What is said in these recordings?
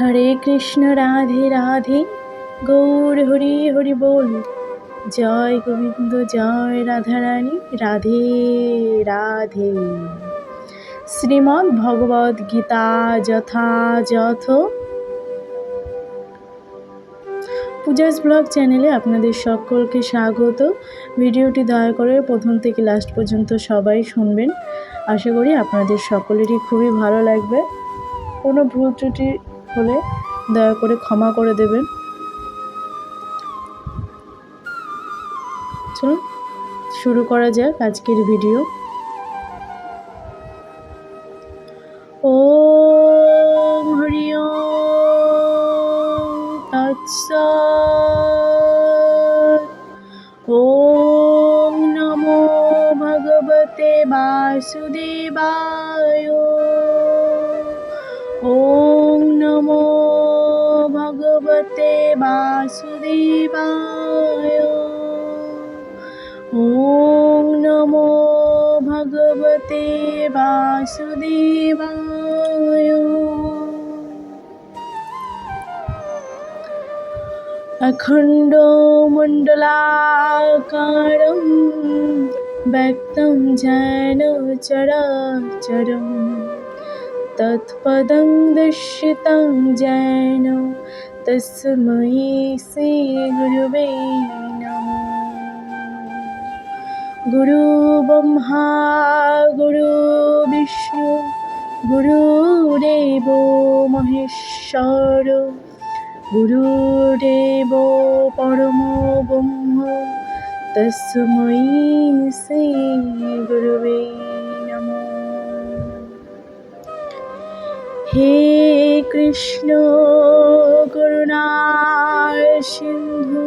হরে কৃষ্ণ, রাধে রাধে। গৌর, হরি হরি বল। জয় গোবিন্দ, জয় রাধারানী। রাধে রাধে। শ্রীমদ্ ভগবদ গীতা যথাযথ। পূজাস ব্লগ চ্যানেলে আপনাদের সকলকে স্বাগত। ভিডিওটি দয়া করে প্রথম থেকে লাস্ট পর্যন্ত সবাই শুনবেন। আশা করি আপনাদের সকলেরই খুবই ভালো লাগবে। কোনো ভুল ত্রুটি হলে দয়া করে ক্ষমা করে দেবেন। চলুন শুরু করা যাক আজকের ভিডিও। वासुदेवाय अखण्डमण्डलाकारं व्यक्तं जैन चराचरं तत्पदं दर्शितं जैन तस्मै श्रीगुरुवे গুরু ব্রহ্মা, গুরু বিষ্ণু গুরুদেব মহেশ্বর গুরুদেব পরম ব্রহ্ম, তসময়ী শ্রী গুরুবে নম। হে কৃষ্ণ, করুণার সিন্ধু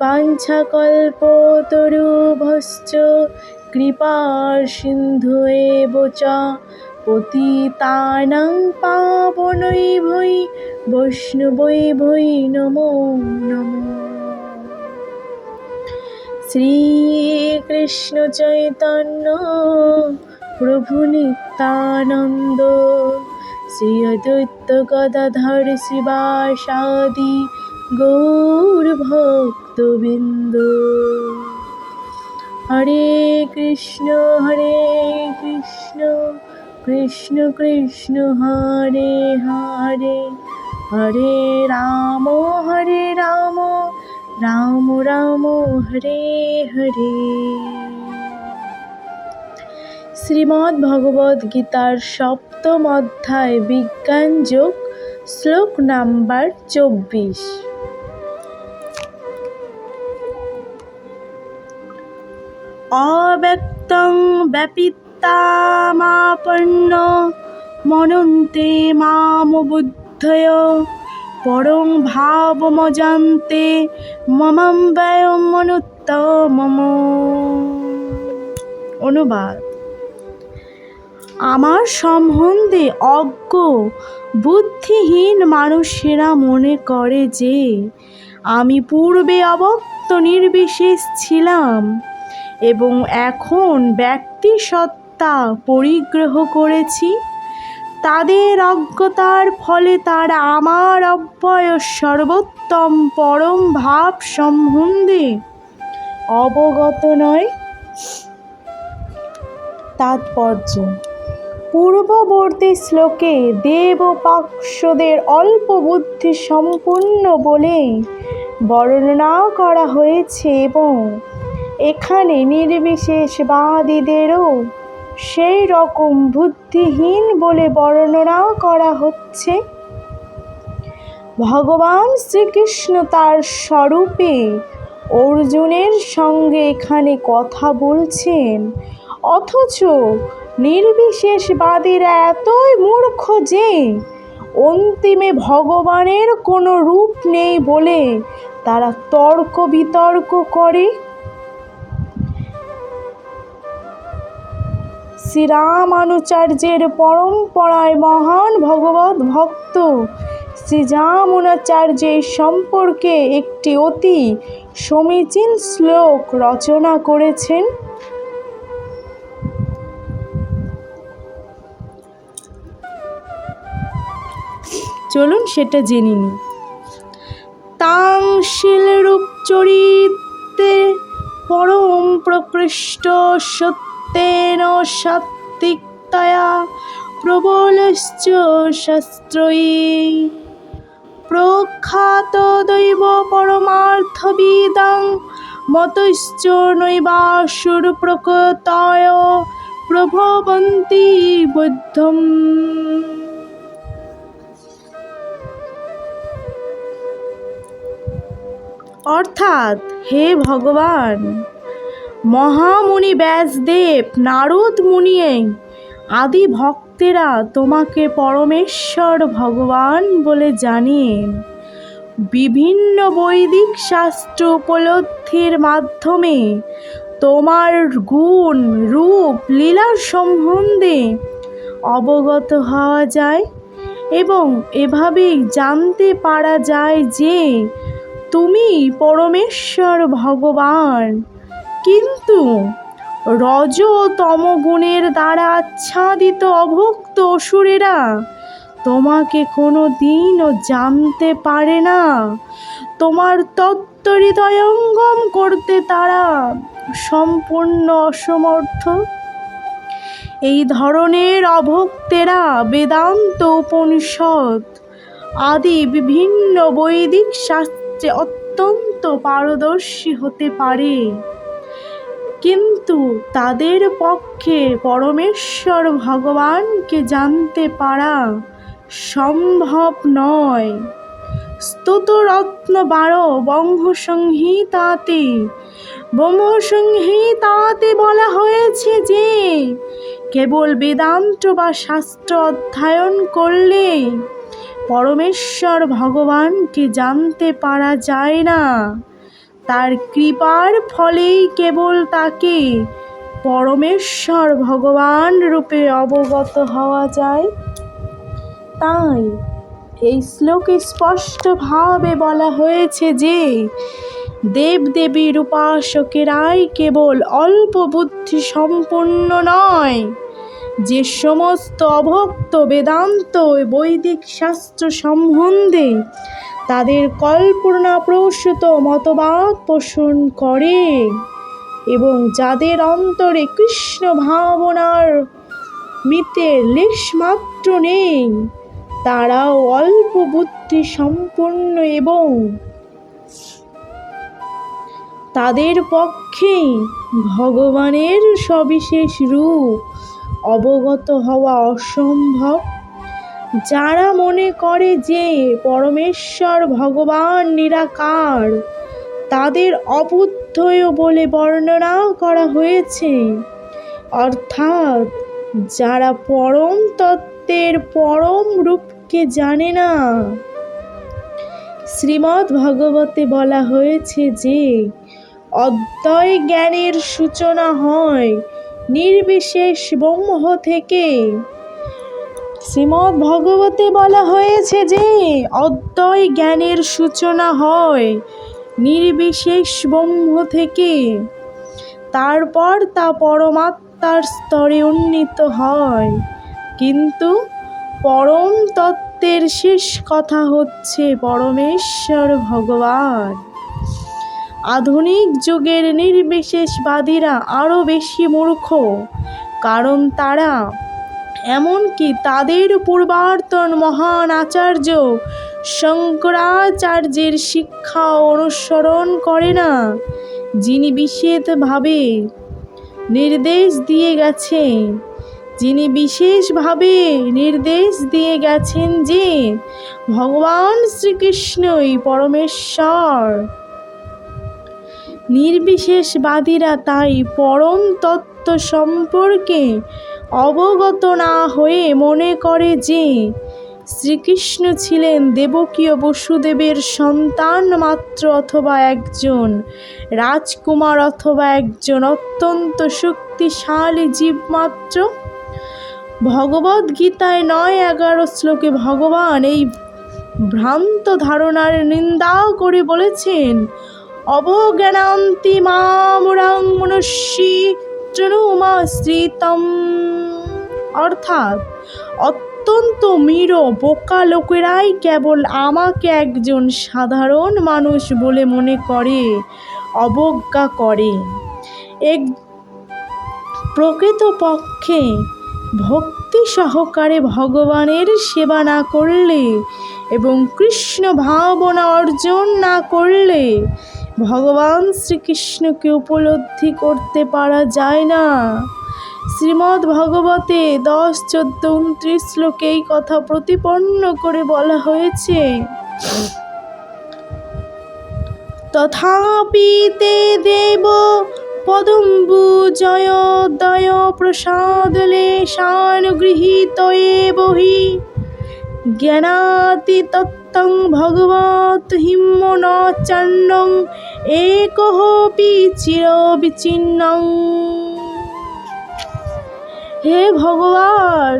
পাঞ্ছাকল্পতরুভশ্চ কৃপা সিন্ধু এব চ পতিতানাং পাবনৈ ভৈ বৈষ্ণবৈ ভৈ নমো নমো। শ্রীকৃষ্ণ চৈতন্য প্রভু নিত্যানন্দ। শ্রী অদ্বৈত গদাধর শিবাসাদি গৌর ভক্তবৃন্দ হরে কৃষ্ণ হরে কৃষ্ণ কৃষ্ণ কৃষ্ণ, হরে হরে। হরে রাম হরে রাম রাম রাম, হরে হরে। শ্রীমদ্ ভগবদ গীতার সপ্তম অধ্যায় বিজ্ঞান যোগ, শ্লোক নাম্বার চব্বিশ। অব্যক্তং ব্যাপিত্তামাপন্ন মনন্তে মামবুদ্ধয়, পরং ভাবমজান্তে মমাম ব্যয়ম মনুত্তমম। অনুবাদ। আমার সম্বন্ধে অজ্ঞ, বুদ্ধিহীন মানুষেরা মনে করে যে, আমি পূর্বে অবক্ত নির্বিশেষ ছিলাম। এবং এখন ব্যক্তি সত্তা পরিগ্রহ করেছি। তাদের অজ্ঞতার ফলে তারা আমার অব্যয় সর্বোত্তম পরম ভাব সম্বন্ধে অবগত নয়। তাৎপর্য, পূর্ববর্তী শ্লোকে দেবপাক্ষদের অল্প বুদ্ধি সম্পূর্ণ বলে বর্ণনা করা হয়েছে এবং এখানে নির্বিশেষবাদীদেরও সেই রকম বুদ্ধিহীন বলে বর্ণনা করা হচ্ছে। ভগবান শ্রীকৃষ্ণ তার স্বরূপে অর্জুনের সঙ্গে এখানে কথা বলছেন, অথচ নির্বিশেষবাদীরা এতই মূর্খ যে অন্তিমে ভগবানের কোনো রূপ নেই বলে তারা তর্ক বিতর্ক করে। শ্রীরামানুচার্যের পরম্পরায় মহান ভগবত ভক্ত। শ্রীজামুনাচার্যের সম্পর্কে একটি অতি সমীচীন শ্লোক রচনা করেছেন। চলুন সেটা জেনে নিই। তাং শিলরূপ চরিতে পরম প্রকৃষ্ট সত্যেন সাত্বিকতয়া প্রবলশ্চ শাস্ত্রয়ী। প্রখ্যাত দৈব পরমার্থবিদাং মতশ্চ নৈবাসুর প্রকৃতয় প্রভবন্তি বুদ্ধম। অর্থাৎ হে ভগবান মহামুনি ব্যাসদেব, নারদ মুনিয়ে আদি ভক্তেরা তোমাকে পরমেশ্বর ভগবান বলে জানেন বিভিন্ন বৈদিক শাস্ত্র উপলব্ধির মাধ্যমে তোমার গুণ, রূপ, লীলা সম্বন্ধে অবগত হওয়া যায় এবং এভাবেই জানতে পারা যায় যে তুমি পরমেশ্বর ভগবান। কিন্তু রজ তমগুণের দ্বারা আচ্ছাদিত অভুক্ত অসুরেরা তোমাকে কোনো দিনও জানতে পারে না। তোমার তত্ত্ব হৃদয়ঙ্গম করতে তারা সম্পূর্ণ অসমর্থ। এই ধরনের অভক্তেরা বেদান্ত উপনিষদ আদি বিভিন্ন বৈদিক শাস্ত্রে অত্যন্ত পারদর্শী হতে পারে। কিন্তু তাদের পক্ষে পরমেশ্বর ভগবানকে জানতে পারা সম্ভব নয়। স্তোতরত্ন বারো বঙ্গসংহিতাতে, ব্রহ্মসংহিতাতে বলা হয়েছে যে, কেবল বেদান্ত বা শাস্ত্র অধ্যয়ন করলে পরমেশ্বর ভগবানকে জানতে পারা যায় না। তার কৃপার ফলেই কেবল তাকে পরমেশ্বর ভগবান রূপে অবগত হওয়া যায়। তাই এই শ্লোকে স্পষ্টভাবে বলা হয়েছে যে দেবদেবীর উপাসকেরাই কেবল অল্প বুদ্ধি সম্পন্ন নয়। যে সমস্ত অভক্ত বেদান্ত বৈদিক শাস্ত্র সম্বন্ধে তাদের কল্পনা প্রসূত মতবাদ পোষণ করে এবং যাদের অন্তরে কৃষ্ণ ভাবনার মিতের লেশমাত্র নেই, তারাও অল্প বুদ্ধি সম্পন্ন এবং তাদের পক্ষে ভগবানের সবিশেষ রূপ অবগত হওয়া অসম্ভব। যারা মনে করে যে পরমেশ্বর ভগবান নিরাকার, তাদের অবুদ্ধয় বলে বর্ণনা করা হয়েছে। অর্থাৎ যারা পরম তত্ত্বের পরম রূপকে জানে না, শ্রীমদ্ ভগবতে বলা হয়েছে যে অদ্বয় জ্ঞানের সূচনা হয় নির্বিশেষ ব্রহ্ম থেকে। শ্রীমদ্ ভগবতে বলা হয়েছে যে অদ্বয় জ্ঞানের সূচনা হয় নির্বিশেষ ব্রহ্ম থেকে। তারপর তা পরমাত্মার স্তরে উন্নীত হয়। কিন্তু পরম তত্ত্বের শেষ কথা হচ্ছে পরমেশ্বর ভগবান। আধুনিক যুগের নির্বিশেষবাদীরা আরও বেশি মূর্খ, কারণ তারা এমনকি তাদের পূর্বার্তন মহান আচার্য শঙ্করাচার্যের শিক্ষা অনুসরণ করে না, যিনি বিশেষভাবে নির্দেশ দিয়ে গেছেন, যিনি বিশেষভাবে নির্দেশ দিয়ে গেছেন যে ভগবান শ্রীকৃষ্ণই পরমেশ্বর। নির্বিশেষবাদীরা তাই পরম তত্ত্ব সম্পর্কে অবগত না হয়ে মনে করে যে শ্রীকৃষ্ণ ছিলেন দেবকীয় বসুদেবের সন্তান মাত্র অথবা একজন, রাজকুমার অথবা একজন অত্যন্ত শক্তিশালী জীব মাত্র। ভগবদ গীতায় নয় এগারো শ্লোকে ভগবান এই ভ্রান্ত ধারণার নিন্দা করে বলেছেন অবজ্ঞানান্তি মামুরাং মনুষ্যী শ্রীতম অর্থাৎ, অত্যন্ত মীর বোকা লোকেরাই কেবল আমাকে একজন সাধারণ মানুষ বলে মনে করে, অবজ্ঞা করে। এক প্রকৃতপক্ষে ভক্তি সহকারে ভগবানের সেবা না করলে এবং কৃষ্ণ ভাবনা অর্জন না করলে ভগবান শ্রীকৃষ্ণকে উপলব্ধি করতে পারা যায় না। শ্রীমদ্ ভগবতে দশ, চোদ্দ, উনত্রিশ শ্লোকে এই কথা প্রতিপন্ন করে বলা হয়েছে। তথাপি তে দেব পদম্বু জয় দয় প্রসাদলে শানুগৃহীত বহি। জ্ঞানাতি তত্ত্বং ভগবত হিম্ম ন চণ্ডং একহপি চির বিচ্ছিন্নং। হে ভগবান,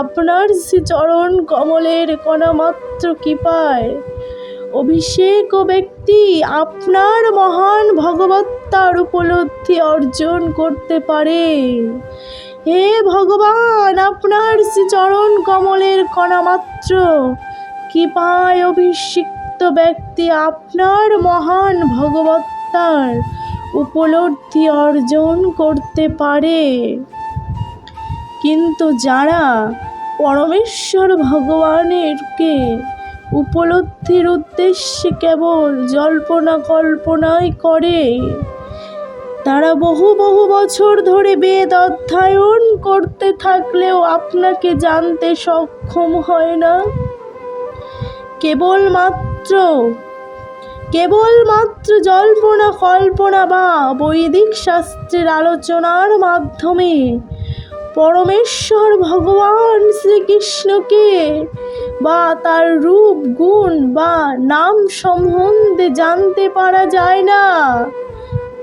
আপনার শ্রী চরণ কমলের কণামাত্র কৃপায়, অভিষেক ব্যক্তি আপনার মহান ভগবত্তার উপলব্ধি অর্জন করতে পারে। হে ভগবান, আপনার শ্রী চরণ কমলের কণামাত্র কৃপায় অভিষিক্ত ব্যক্তি আপনার মহান ভগবত্তার উপলব্ধি অর্জন করতে পারে। কিন্তু যারা পরমেশ্বর ভগবানেরকে উপলব্ধির উদ্দেশ্যে কেবল জল্পনা কল্পনাই করে, তারা বহু বহু বছর ধরে বেদ অধ্যয়ন করতে থাকলেও আপনাকে জানতে সক্ষম হয় না। কেবলমাত্র কেবলমাত্র জল্পনা কল্পনা বা বৈদিক শাস্ত্রের আলোচনার মাধ্যমে পরমেশ্বর ভগবান শ্রীকৃষ্ণকে বা তার রূপ, গুণ বা নাম সম্বন্ধে জানতে পারা যায় না।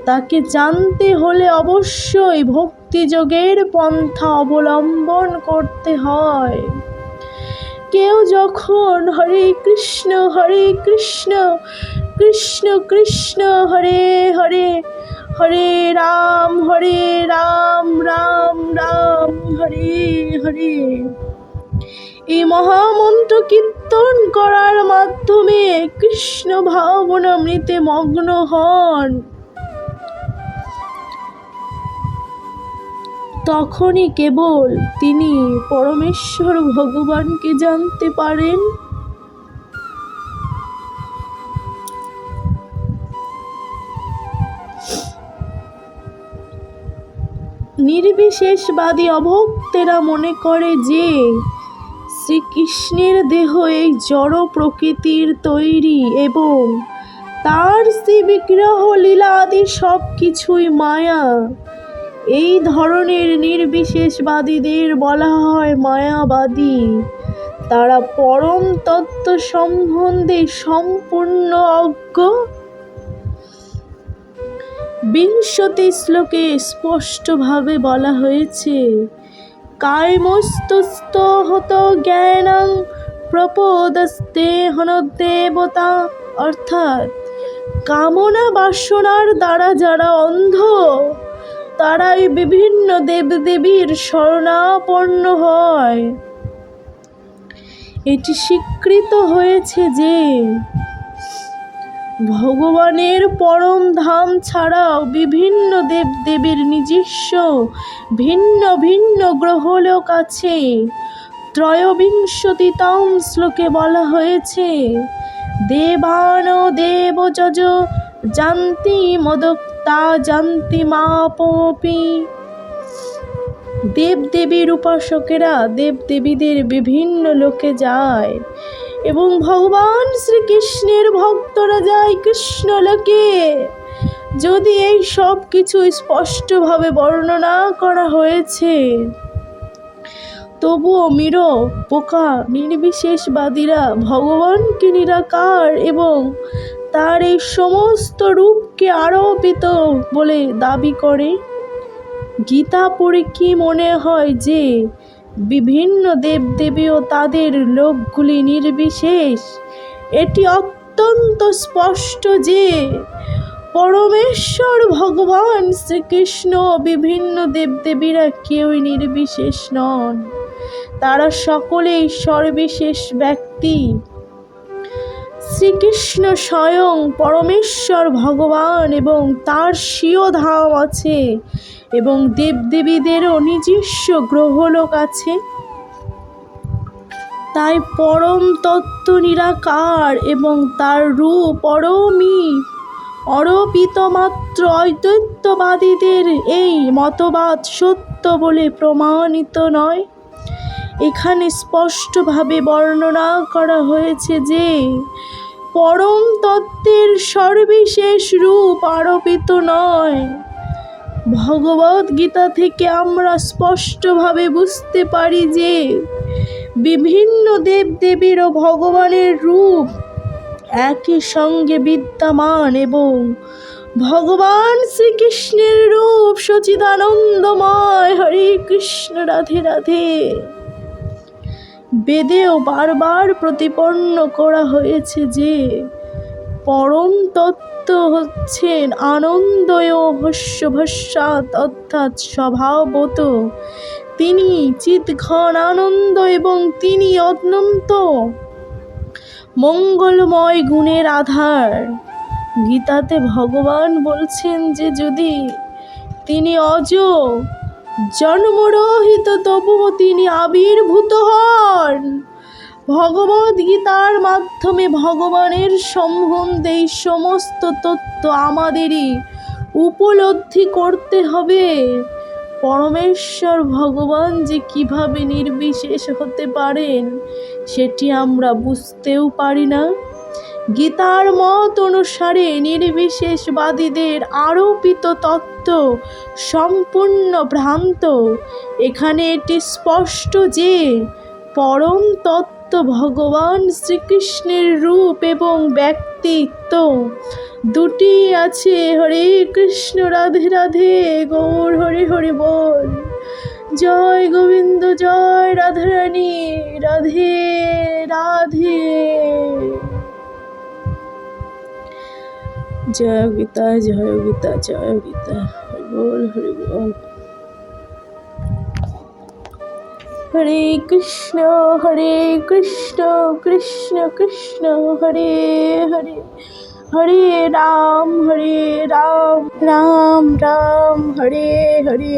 তাকে জানতে হলে অবশ্যই ভক্তিযোগের পন্থা অবলম্বন করতে হয়। কেউ যখন হরে কৃষ্ণ হরে কৃষ্ণ কৃষ্ণ কৃষ্ণ, হরে হরে হরে রাম হরে রাম রাম রাম, হরে হরে। এই মহামন্ত্র কীর্তন করার মাধ্যমে কৃষ্ণ ভাবনামৃতে মগ্ন হন। তখনই কেবল তিনি পরমেশ্বর ভগবানকে জানতে পারেন। নির্বিশেষবাদী অভক্তেরা মনে করে যে শ্রীকৃষ্ণের দেহ এই জড় প্রকৃতির তৈরি এবং তার শ্রী বিগ্রহ লীলা আদি সব কিছুই মায়া। এই ধরনের নির্বিশেষবাদীদের বলা হয় মায়াবাদী। তারা পরম তত্ত্ব সম্বন্ধে সম্পূর্ণ অজ্ঞ। বিংশতি শ্লোকে স্পষ্টভাবে বলা হয়েছে কায়মস্তস্ত হত জ্ঞানং প্রপোদস্তে হনদেবতা অর্থাৎ কামনা বাসনার দ্বারা যারা অন্ধ তারাই বিভিন্ন দেবদেবীর শরণাপন্ন হয়। এটি স্বীকৃত হয়েছে যে, ভগবানের পরম ধাম ছাড়াও বিভিন্ন দেবদেবীর নিজস্ব ভিন্ন ভিন্ন গ্রহলোক আছে। ত্রয়োবিংশতিতম শ্লোকে বলা হয়েছে দেবান দেবযজ জান্তি মদক্তা জান্তি মাপি দেবদেবীর উপাসকেরা দেবদেবীদের বিভিন্ন লোকে যায় এবং ভগবান শ্রীকৃষ্ণের ভক্তরা যায় কৃষ্ণলোকে যদি এই সব কিছু স্পষ্টভাবে বর্ণনা করা হয়েছে, তবুও মীর, পোকা, নির্বিশেষবাদীরা ভগবানকে নিরাকার এবং তার এই সমস্ত রূপকে আরোপিত বলে দাবি করে। গীতা পড়ে কি মনে হয় যে, বিভিন্ন দেবদেবী ও তাদের লোকগুলি নির্বিশেষ? এটি অত্যন্ত স্পষ্ট যে, পরমেশ্বর ভগবান শ্রীকৃষ্ণ বিভিন্ন দেবদেবীরা কেউই নির্বিশেষ নন। তারা সকলেই সর্ববিশেষ ব্যক্তি। শ্রীকৃষ্ণ স্বয়ং পরমেশ্বর ভগবান এবং তার স্বীয় ধাম আছে এবং দেবদেবীদেরও নিজস্ব গ্রহলোক আছে। তাই পরম তত্ত্ব নিরাকার এবং তার রূপ পরমই অরপিত মাত্র অদ্বৈতবাদীদের এই মতবাদ সত্য বলে প্রমাণিত নয়। এখানে স্পষ্টভাবে বর্ণনা করা হয়েছে যে পরম তত্ত্বের সর্বিশেষ রূপ আরোপিত নয়। ভগবদ গীতা থেকে আমরা স্পষ্টভাবে বুঝতে পারি যে বিভিন্ন দেবদেবীর ও ভগবানের রূপ একই সঙ্গে বিদ্যমান এবং ভগবান শ্রীকৃষ্ণের রূপ সচিদানন্দময় হরে কৃষ্ণ রাধে রাধে। বেদেও বারবার প্রতিপন্ন করা হয়েছে যে পরম তত্ত্ব হচ্ছেন আনন্দয় হস্যভস্যাৎ, অর্থাৎ স্বভাবত। তিনি চিৎঘন আনন্দ এবং তিনি অনন্ত। মঙ্গলময় গুণের আধার। গীতাতে ভগবান বলছেন যে যদি তিনি অজ জন্মরহিত তবুও তিনি আবির্ভূত হন। ভগবদ গীতার মাধ্যমে ভগবানের সম্বন্ধে সমস্ত তত্ত্ব আমাদেরই উপলব্ধি করতে হবে। পরমেশ্বর ভগবান যে কীভাবে নির্বিশেষ হতে পারেন, সেটি আমরা বুঝতেও পারি না। গীতার মত অনুসারে নির্বিশেষবাদীদের আরোপিত তত্ত্ব সম্পূর্ণ ভ্রান্ত। এখানে এটি স্পষ্ট যে, পরম তত্ত্ব ভগবান শ্রীকৃষ্ণের রূপ এবং ব্যক্তিত্ব। দুটি আছে, হরে কৃষ্ণ, রাধে রাধে, গৌর, হরে হরে বল। জয় গোবিন্দ, জয় রাধারানী, রাধে জয় গীতা জয় গীতা জয় গীতা হরি বল হরি বল হরে কৃষ্ণ হরে কৃষ্ণ কৃষ্ণ কৃষ্ণ হরে হরে হরে রাম হরে রাম রাম রাম হরে হরে